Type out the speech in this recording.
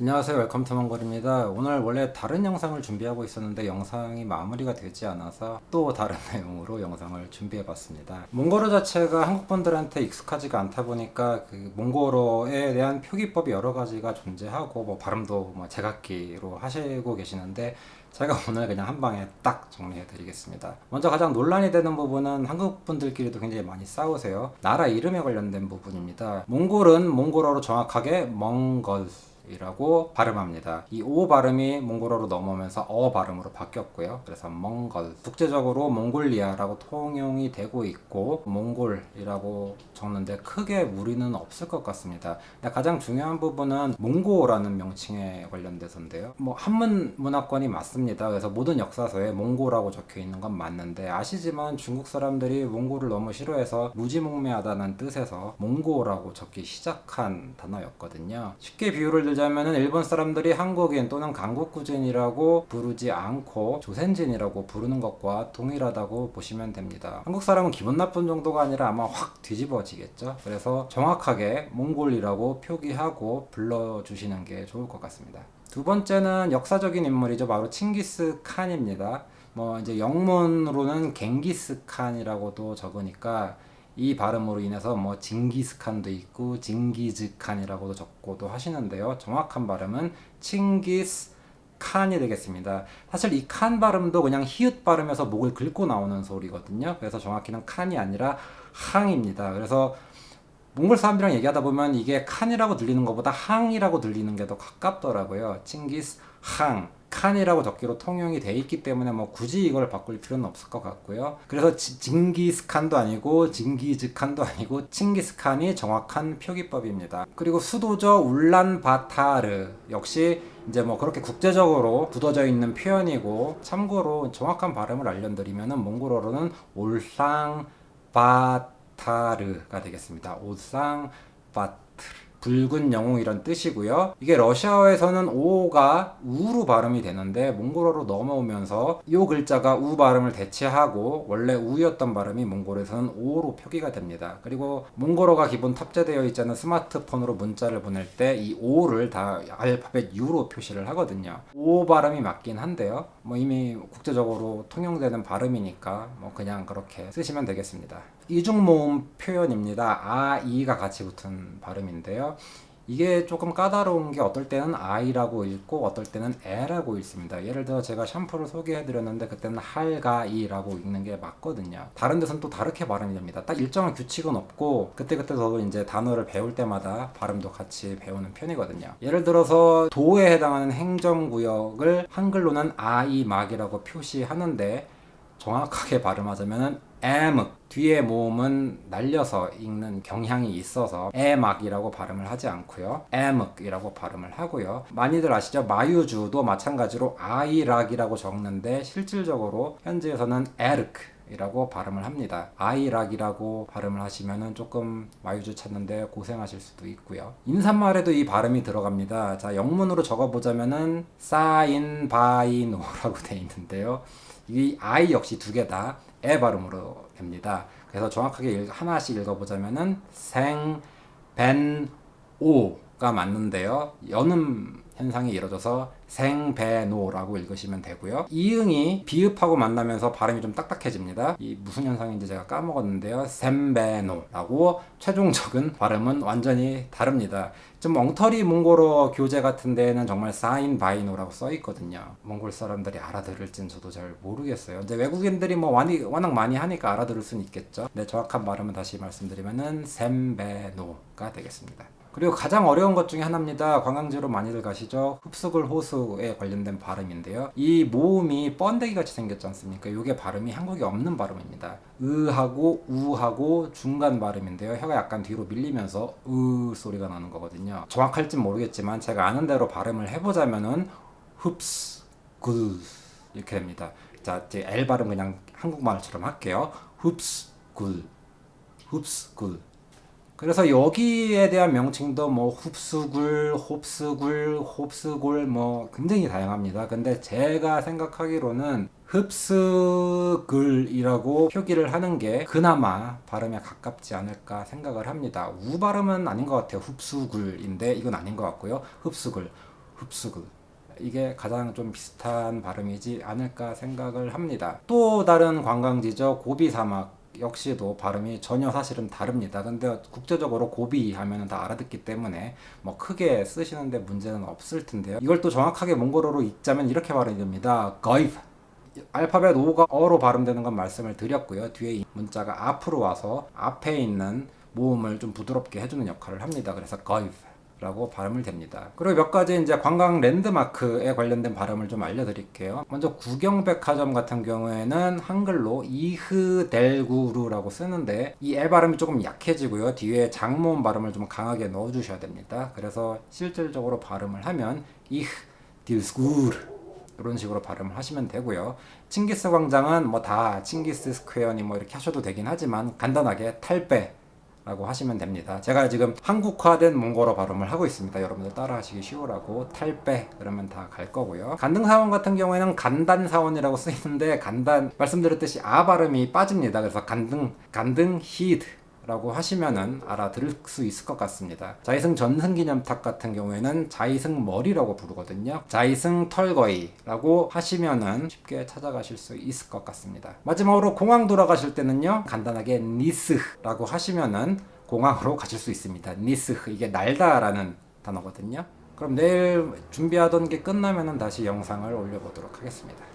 안녕하세요 웰컴 투 몽골입니다 오늘 원래 다른 영상을 준비하고 있었는데 영상이 마무리가 되지 않아서 또 다른 내용으로 영상을 준비해 봤습니다 몽골어 자체가 한국 분들한테 익숙하지가 않다 보니까 그 몽골어에 대한 표기법이 여러 가지가 존재하고 뭐 발음도 뭐 제각기로 하시고 계시는데 제가 오늘 그냥 한 방에 딱 정리해 드리겠습니다. 먼저 가장 논란이 되는 부분은 한국 분들끼리도 굉장히 많이 싸우세요. 나라 이름에 관련된 부분입니다. 몽골은 몽골어로 정확하게 몽골 이라고 발음합니다. 이 오 발음이 몽골어로 넘어오면서 어 발음으로 바뀌었고요. 그래서 몽골. 국제적으로 몽골리아라고 통용이 되고 있고 몽골이라고 적는데 크게 무리는 없을 것 같습니다. 가장 중요한 부분은 몽고라는 명칭에 관련돼서인데요. 뭐 한문 문화권이 맞습니다. 그래서 모든 역사서에 몽고라고 적혀 있는 건 맞는데 아시지만 중국 사람들이 몽골을 너무 싫어해서 무지몽매하다는 뜻에서 몽고라고 적기 시작한 단어였거든요. 쉽게 비유를 들자면은 일본 사람들이 한국인 또는 강국구진이라고 부르지 않고 조센진이라고 부르는 것과 동일하다고 보시면 됩니다. 한국 사람은 기분 나쁜 정도가 아니라 아마 확 뒤집어지겠죠. 그래서 정확하게 몽골이라고 표기하고 불러주시는 게 좋을 것 같습니다. 두 번째는 역사적인 인물이죠. 바로 칭기스 칸입니다. 뭐 이제 영문으로는 갱기스 칸이라고도 적으니까 이 발음으로 인해서 뭐 징기스칸도 있고 징기즈칸이라고도 적고도 하시는데요. 정확한 발음은 칭기스 칸이 되겠습니다. 사실 이 칸 발음도 그냥 히읗 발음에서 목을 긁고 나오는 소리거든요. 그래서 정확히는 칸이 아니라 항입니다. 그래서 몽골 사람들이랑 얘기하다 보면 이게 칸이라고 들리는 것보다 항이라고 들리는 게 더 가깝더라고요. 칭기스 항. 칸이라고 적기로 통용이 돼 있기 때문에 뭐 굳이 이걸 바꿀 필요는 없을 것 같고요. 그래서 지- 징기스칸도 아니고 징기즈칸도 아니고 칭기스칸이 정확한 표기법입니다. 그리고 수도죠 울란바타르 역시 이제 뭐 그렇게 국제적으로 굳어져 있는 표현이고 참고로 정확한 발음을 알려드리면은 몽골어로는 올상바타르가 되겠습니다. 올상바타르 붉은 영웅 이런 뜻이고요. 이게 러시아어에서는 오가 우로 발음이 되는데 몽골어로 넘어오면서 이 글자가 우 발음을 대체하고 원래 우였던 발음이 몽골에서는 오로 표기가 됩니다. 그리고 몽골어가 기본 탑재되어 있잖아요. 스마트폰으로 문자를 보낼 때 이 오를 다 알파벳 U로 표시를 하거든요. 오 발음이 맞긴 한데요. 뭐 이미 국제적으로 통용되는 발음이니까 뭐 그냥 그렇게 쓰시면 되겠습니다. 이중 모음 표현입니다. 아, 이가 같이 붙은 발음인데요. 이게 조금 까다로운 게 어떨 때는 I라고 읽고 어떨 때는 L라고 읽습니다. 예를 들어 제가 샴푸를 소개해 드렸는데 그때는 할가이라고 읽는 게 맞거든요. 다른 데서는 또 다르게 발음이 됩니다. 딱 일정한 규칙은 없고 그때그때 저도 이제 단어를 배울 때마다 발음도 같이 배우는 편이거든요. 예를 들어서 도에 해당하는 행정구역을 한글로는 아이막이라고 표시하는데 정확하게 발음하자면은 에묵 뒤에 모음은 날려서 읽는 경향이 있어서 에막이라고 발음을 하지 않고요. 에묵이라고 발음을 하고요. 많이들 아시죠? 마유주도 마찬가지로 아이락이라고 적는데 실질적으로 현지에서는 에르크 이라고 발음을 합니다. 아이락이라고 발음을 하시면은 조금 마유주 찾는데 고생하실 수도 있고요. 인사말에도 이 발음이 들어갑니다. 자, 영문으로 적어보자면은 사인바이노라고 돼 있는데요. 이 I 역시 두 개 다 에 발음으로 됩니다. 그래서 정확하게 읽- 하나씩 읽어보자면은 생, 벤, 오가 맞는데요. 연음 현상이 이루어져서 생배노라고 읽으시면 되고요. 이응이 비읍하고 만나면서 발음이 좀 딱딱해집니다. 이 무슨 현상인지 제가 까먹었는데요. 셈배노라고 최종적인 발음은 완전히 다릅니다. 좀 엉터리 몽골어 교재 같은 데는 정말 사인 바이노라고 써 있거든요. 몽골 사람들이 알아들을진 저도 잘 모르겠어요. 근데 외국인들이 뭐 많이, 워낙 많이 하니까 알아들을 수는 있겠죠. 근데 정확한 발음은 다시 말씀드리면은 셈배노가 되겠습니다. 그리고 가장 어려운 것 중에 하나입니다. 관광지로 많이들 가시죠. 흡수글 호수에 관련된 발음인데요. 이 모음이 번데기 같이 생겼지 않습니까? 이게 발음이 한국에 없는 발음입니다. 으하고 우하고 중간 발음인데요. 혀가 약간 뒤로 밀리면서 으 소리가 나는 거거든요. 정확할진 모르겠지만 제가 아는 대로 발음을 해보자면은 흡스 글 이렇게 됩니다. 자, 이제 L 발음 그냥 한국말처럼 할게요. 흡스 글 흡스 글 그래서 여기에 대한 명칭도 뭐 흡수굴, 홉스굴, 홉스골 뭐 굉장히 다양합니다. 근데 제가 생각하기로는 흡스글이라고 표기를 하는 게 그나마 발음에 가깝지 않을까 생각을 합니다. 우 발음은 아닌 것 같아요. 흡수굴인데 이건 아닌 것 같고요. 흡수글. 급수그 이게 가장 좀 비슷한 발음이지 않을까 생각을 합니다. 또 다른 관광지죠 고비 사막 역시도 발음이 전혀 사실은 다릅니다. 근데 국제적으로 고비 하면은 다 알아듣기 때문에 뭐 크게 쓰시는데 문제는 없을 텐데요. 이걸 또 정확하게 몽골어로 읽자면 이렇게 발음이 됩니다. 거이프 알파벳 O가 어로 발음되는 건 말씀을 드렸고요. 뒤에 이 문자가 앞으로 와서 앞에 있는 모음을 좀 부드럽게 해주는 역할을 합니다. 그래서 거이프 라고 발음을 됩니다. 그리고 몇 가지 이제 관광 랜드마크에 관련된 발음을 좀 알려드릴게요. 먼저 구경백화점 같은 경우에는 한글로 이흐델구루라고 쓰는데 이 에 발음이 조금 약해지고요. 뒤에 장모음 발음을 좀 강하게 넣어주셔야 됩니다. 그래서 실질적으로 발음을 하면 이흐 딜스구르 이런 식으로 발음을 하시면 되고요. 칭기스 광장은 뭐 다 칭기스 스퀘어니 뭐 이렇게 하셔도 되긴 하지만 간단하게 탈배 라고 하시면 됩니다. 제가 지금 한국화된 몽골어 발음을 하고 있습니다. 여러분들 따라하시기 쉬우라고 탈배 그러면 다 갈 거고요. 간등 사원 같은 경우에는 간단 사원이라고 쓰이는데 간단 말씀드렸듯이 아 발음이 빠집니다. 그래서 간등 간등 히드 라고 하시면은 알아들을 수 있을 것 같습니다. 자이승 전승기념탑 같은 경우에는 자이승 머리라고 부르거든요. 자이승 털거이라고 하시면은 쉽게 찾아가실 수 있을 것 같습니다. 마지막으로 공항 돌아가실 때는요. 간단하게 니스라고 하시면은 공항으로 가실 수 있습니다. 니스 이게 날다라는 단어거든요. 그럼 내일 준비하던 게 끝나면은 다시 영상을 올려보도록 하겠습니다.